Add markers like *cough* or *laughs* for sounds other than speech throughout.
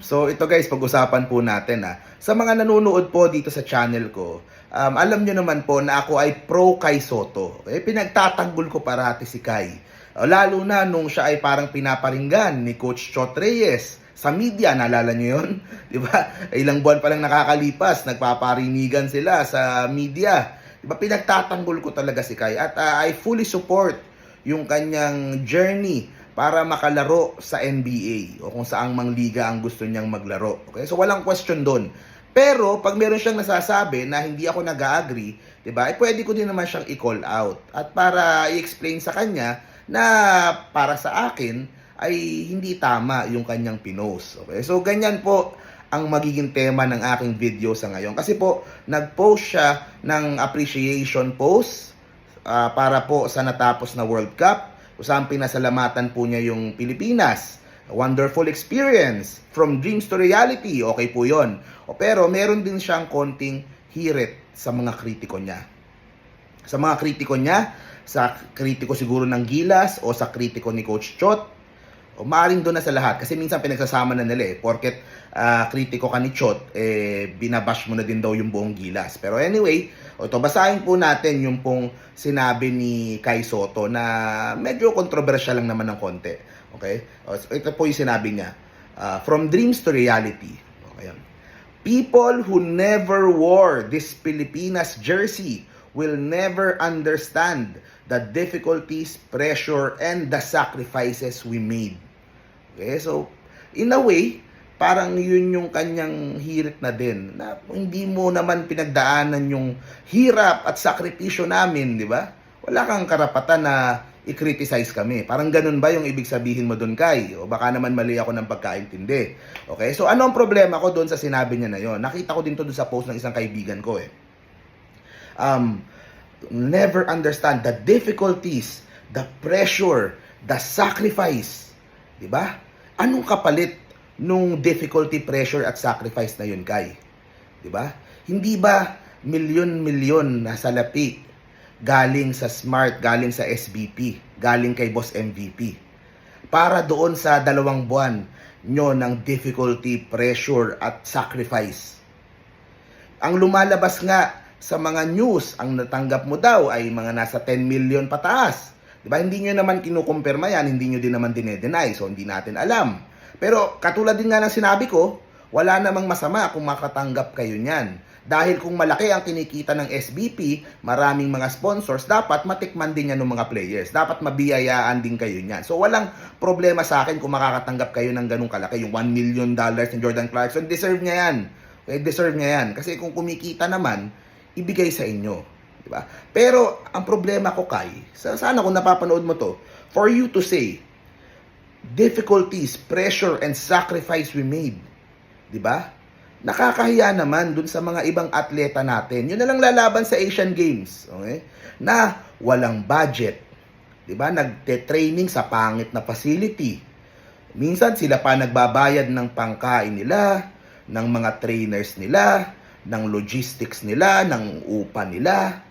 So ito guys, pag-usapan po natin ha. Sa mga nanonood po dito sa channel ko, um, alam nyo naman po na ako ay pro Kai Soto. Eh, pinagtatanggol ko parati si Kai. Uh, Lalo na nung siya ay parang pinaparinggan ni Coach Chot Reyes sa media, naalala nyo yun? *laughs* Di ba? Ilang buwan pa lang nakakalipas, nagpaparinigan sila sa media. Di ba? Pinagtatanggol ko talaga si Kai at uh, I fully support yung kanyang journey para makalaro sa NBA o kung saang mang liga ang gusto niyang maglaro. Okay? So walang question doon. Pero pag meron siyang nasasabi na hindi ako nag-agree, 'di ba? Eh pwede ko din naman siyang i-call out at para i-explain sa kanya na para sa akin ay hindi tama yung kanyang pinost. Okay? So ganyan po ang magiging tema ng aking video sa ngayon. Kasi po, nag-post siya ng appreciation post ah, para po sa natapos na World Cup saan pinasalamatan po niya yung Pilipinas. Wonderful experience. From dreams to reality. Okay po yon. O, pero meron din siyang konting hirit sa mga kritiko niya. Sa mga kritiko niya, sa kritiko siguro ng Gilas o sa kritiko ni Coach Chot, o maaring doon na sa lahat. Kasi minsan pinagsasama na nila eh. Porket ah, kritiko ka ni Chot, eh, binabash mo na din daw yung buong gilas. Pero anyway, o ito, basahin po natin yung pong sinabi ni Kai Soto na medyo kontrobersyal lang naman ng konti. Okay? O, ito po yung sinabi niya. Ah, from dreams to reality. Okay. People who never wore this Pilipinas jersey will never understand the difficulties, pressure, and the sacrifices we made. Okay, so in a way, parang yun yung kanyang hirit na din na hindi mo naman pinagdaanan yung hirap at sakripisyo namin, di ba? Wala kang karapatan na i-criticize kami. Parang ganun ba yung ibig sabihin mo doon, Kai? O baka naman mali ako ng pagkaintindi. Okay? So, ano ang problema ko doon sa sinabi niya na yon? Nakita ko din to doon sa post ng isang kaibigan ko eh. Um, never understand the difficulties, the pressure, the sacrifice. Di ba? Anong kapalit nung difficulty, pressure at sacrifice na yun, Kai? Di ba? Hindi ba milyon-milyon na salapi galing sa Smart, galing sa SBP, galing kay Boss MVP? Para doon sa dalawang buwan nyo ng difficulty, pressure at sacrifice. Ang lumalabas nga sa mga news, ang natanggap mo daw ay mga nasa 10 million pataas. Di ba? Hindi nyo naman kinukumpirma yan, hindi nyo din naman dinedenay, so hindi natin alam. Pero katulad din nga ng sinabi ko, wala namang masama kung makatanggap kayo niyan. Dahil kung malaki ang kinikita ng SBP, maraming mga sponsors, dapat matikman din yan ng mga players. Dapat mabiyayaan din kayo niyan. So walang problema sa akin kung makakatanggap kayo ng ganung kalaki, yung 1 million dollars ni Jordan Clarkson, deserve niya yan. Okay, deserve niya yan. Kasi kung kumikita naman, ibigay sa inyo. Di ba? Pero ang problema ko kay, sa- sana kung napapanood mo to, for you to say, difficulties, pressure, and sacrifice we made. Ba? Nakakahiya naman dun sa mga ibang atleta natin. Yun na lang lalaban sa Asian Games. Okay? Na walang budget. Ba? Nagte-training sa pangit na facility. Minsan sila pa nagbabayad ng pangkain nila, ng mga trainers nila, ng logistics nila, ng upa nila.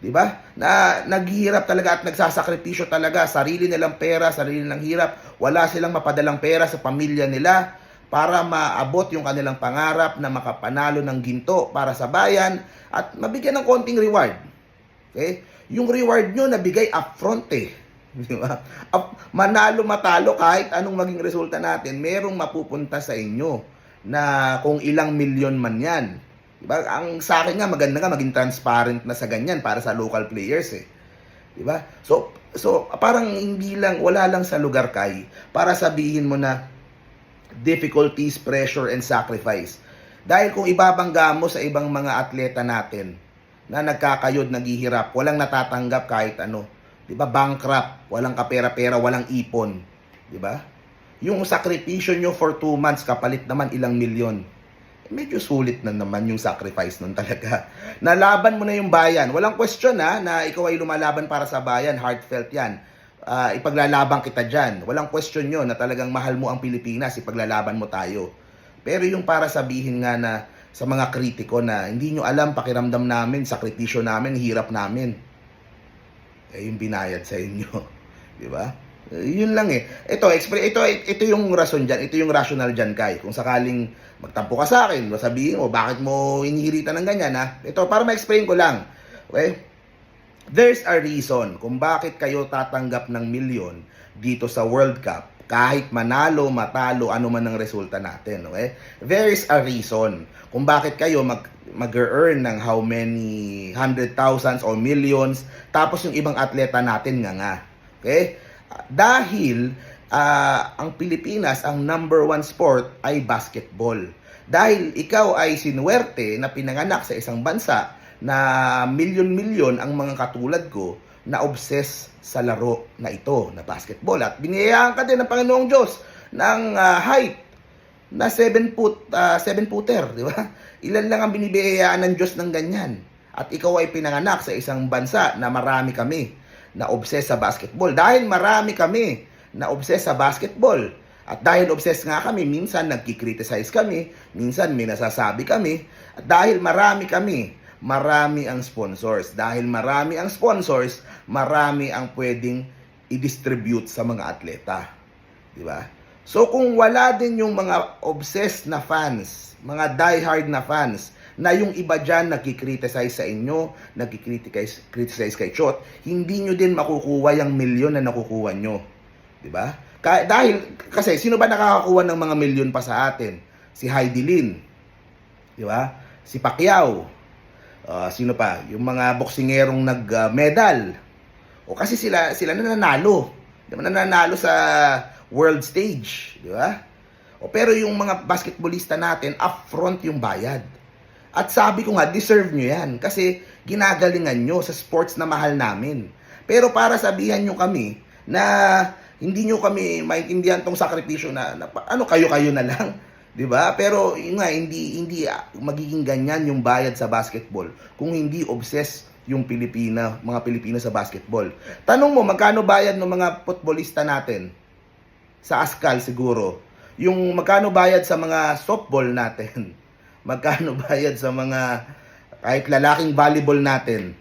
'Di ba? Na naghihirap talaga at nagsasakripisyo talaga, sarili nilang pera, sarili nilang hirap. Wala silang mapadalang pera sa pamilya nila para maabot yung kanilang pangarap na makapanalo ng ginto para sa bayan at mabigyan ng konting reward. Okay? Yung reward nyo nabigay upfront eh. *laughs* Di ba? Up- Manalo matalo kahit anong maging resulta natin, merong mapupunta sa inyo na kung ilang milyon man yan. Diba? Ang sa akin nga maganda nga maging transparent na sa ganyan para sa local players eh. 'Di ba? So so parang hindi lang wala lang sa lugar kay para sabihin mo na difficulties, pressure and sacrifice. Dahil kung ibabangga mo sa ibang mga atleta natin na nagkakayod, naghihirap, walang natatanggap kahit ano. 'Di ba? Bankrupt, walang kapera-pera, walang ipon. 'Di ba? Yung sakripisyo nyo for two months, kapalit naman ilang milyon. Medyo sulit na naman yung sacrifice nun talaga. Nalaban mo na yung bayan. Walang question ha, na ikaw ay lumalaban para sa bayan. Heartfelt yan. Ah, ipaglalaban kita dyan. Walang question yun na talagang mahal mo ang Pilipinas. Ipaglalaban mo tayo. Pero yung para sabihin nga na sa mga kritiko na hindi nyo alam pakiramdam namin, sakripisyo namin, hirap namin. Eh, yung binayad sa inyo. *laughs* Di ba? Yun lang eh. Ito, ito, ito yung rason dyan. Ito yung rational dyan, Kai. Kung sakaling magtampo ka sa akin, sabihin mo, bakit mo inihiritan ng ganyan, ha? Ito, para ma-explain ko lang. Okay? There's a reason kung bakit kayo tatanggap ng milyon dito sa World Cup kahit manalo, matalo, ano man ang resulta natin. Okay? There is a reason kung bakit kayo mag mag-earn ng how many hundred thousands or millions tapos yung ibang atleta natin nga nga. Okay? Dahil ah, ang Pilipinas, ang number one sport ay basketball. Dahil ikaw ay sinuwerte na pinanganak sa isang bansa na milyon-milyon ang mga katulad ko na obsess sa laro na ito, na basketball. At biniyayaan ka din ng Panginoong Diyos ng ah, height na 7 foot, 7 footer, di ba? *laughs* Ilan lang ang binibiyayaan ng Diyos ng ganyan. At ikaw ay pinanganak sa isang bansa na marami kami na obsess sa basketball. Dahil marami kami na obsess sa basketball. At dahil obsess nga kami, minsan nagkikriticize kami, minsan may nasasabi kami. At dahil marami kami, marami ang sponsors. Dahil marami ang sponsors, marami ang pwedeng i-distribute sa mga atleta. Di ba? So kung wala din yung mga obsessed na fans, mga die-hard na fans, na yung iba dyan nagkikriticize sa inyo, nagkikriticize criticize kay Chot, hindi nyo din makukuha yung milyon na nakukuha nyo. Di ba? Ka- dahil, kasi sino ba nakakakuha ng mga milyon pa sa atin? Si Heidi Lin. Di ba? Si Pacquiao. Ah, sino pa? Yung mga boksingerong nag-medal. o kasi sila sila na nanalo. Di ba nanalo sa world stage, di ba? O pero yung mga basketballista natin, upfront yung bayad. At sabi ko nga, deserve nyo yan. Kasi ginagalingan nyo sa sports na mahal namin. Pero para sabihan nyo kami na hindi nyo kami maintindihan tong sakripisyo na, na ano kayo-kayo na lang. *laughs* 'di ba? Pero yun nga hindi hindi magiging ganyan yung bayad sa basketball kung hindi obsess yung Pilipina, mga Pilipino sa basketball. Tanong mo magkano bayad ng mga futbolista natin? Sa Askal siguro. Yung magkano bayad sa mga softball natin? *laughs* Magkano *laughs* bayad sa mga kahit lalaking volleyball natin?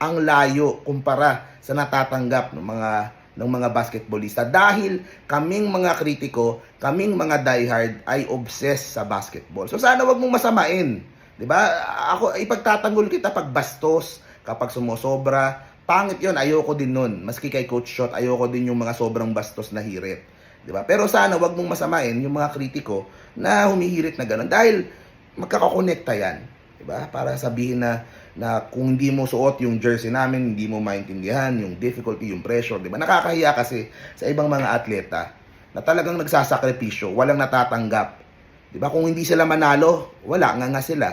Ang layo kumpara sa natatanggap ng mga ng mga basketballista dahil kaming mga kritiko, kaming mga diehard ay obsessed sa basketball. So sana wag mong masamain, 'di ba? Ako ipagtatanggol kita pag bastos, kapag sumosobra, pangit 'yon, ayoko din nun. Maski kay Coach Shot, ayoko din yung mga sobrang bastos na hirit. 'Di ba? Pero sana wag mong masamain yung mga kritiko na humihirit na ganun dahil magkakakonekta 'yan, 'di ba? Para sabihin na na kung hindi mo suot yung jersey namin, hindi mo maintindihan yung difficulty, yung pressure, 'di ba? Nakakahiya kasi sa ibang mga atleta na talagang nagsasakripisyo, walang natatanggap. 'Di ba? Kung hindi sila manalo, wala nga nga sila.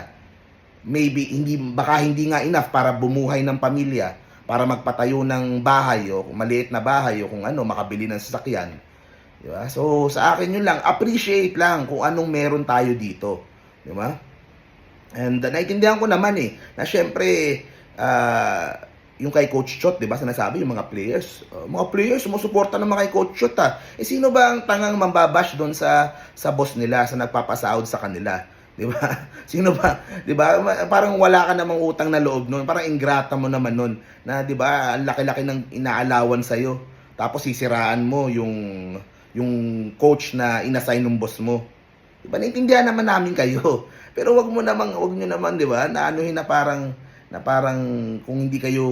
Maybe hindi baka hindi nga enough para bumuhay ng pamilya, para magpatayo ng bahay o kung maliit na bahay o kung ano, makabili ng sasakyan. Di ba? So, sa akin yun lang, appreciate lang kung anong meron tayo dito. Di ba? And uh, naiintindihan ko naman eh, na syempre, ah, yung kay Coach Chot, di ba, sinasabi yung mga players, uh, mga players, sumusuporta naman kay Coach Chot ah. Eh, sino ba ang tangang mambabash doon sa, sa boss nila, sa nagpapasahod sa kanila? Di ba? *laughs* Sino ba? Di ba? Parang wala ka namang utang na loob noon. Parang ingrata mo naman noon. Na di ba, ang laki-laki ng inaalawan sa iyo. Tapos sisiraan mo yung yung coach na inassign ng boss mo. Di ba? Naintindihan naman namin kayo. *laughs* Pero wag mo namang wag niyo naman, di ba? Na anuhin na parang na parang kung hindi kayo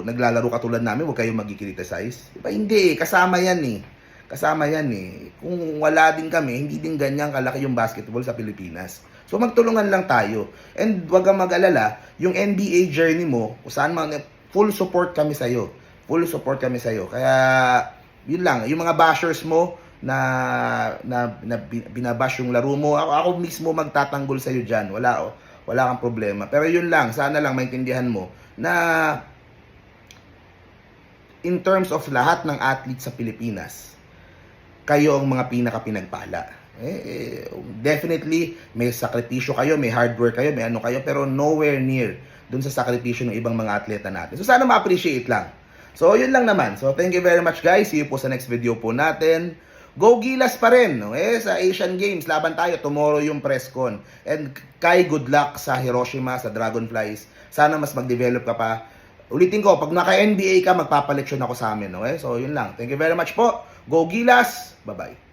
naglalaro katulad namin, wag kayo magkikriticize. Di ba? Hindi, kasama yan eh. Kasama yan eh. Kung wala din kami, hindi din ganyan kalaki yung basketball sa Pilipinas. So magtulungan lang tayo. And wag kang mag-alala, yung NBA journey mo, kung saan man, full support kami sa'yo. Full support kami sa'yo. Kaya, yun lang, yung mga bashers mo, na, na, na bin- binabash yung laro mo, ako, ako mismo magtatanggol sa'yo dyan. Wala, oh, wala kang problema. Pero yun lang, sana lang maintindihan mo na in terms of lahat ng athletes sa Pilipinas, kayo ang mga pinaka-pinagpala. Eh, eh, definitely, may sakripisyo kayo, may hard work kayo, may ano kayo, pero nowhere near dun sa sakripisyo ng ibang mga atleta natin. So, sana ma-appreciate lang. So, yun lang naman. So, thank you very much, guys. See you po sa next video po natin. Go Gilas pa rin. No? Eh, sa Asian Games, laban tayo. Tomorrow yung press con. And Kai, good luck sa Hiroshima, sa Dragonflies. Sana mas mag-develop ka pa. Ulitin ko, pag naka-NBA ka, magpapaleksyon ako sa amin. Okay? So, yun lang. Thank you very much po. Go Gilas! Bye-bye.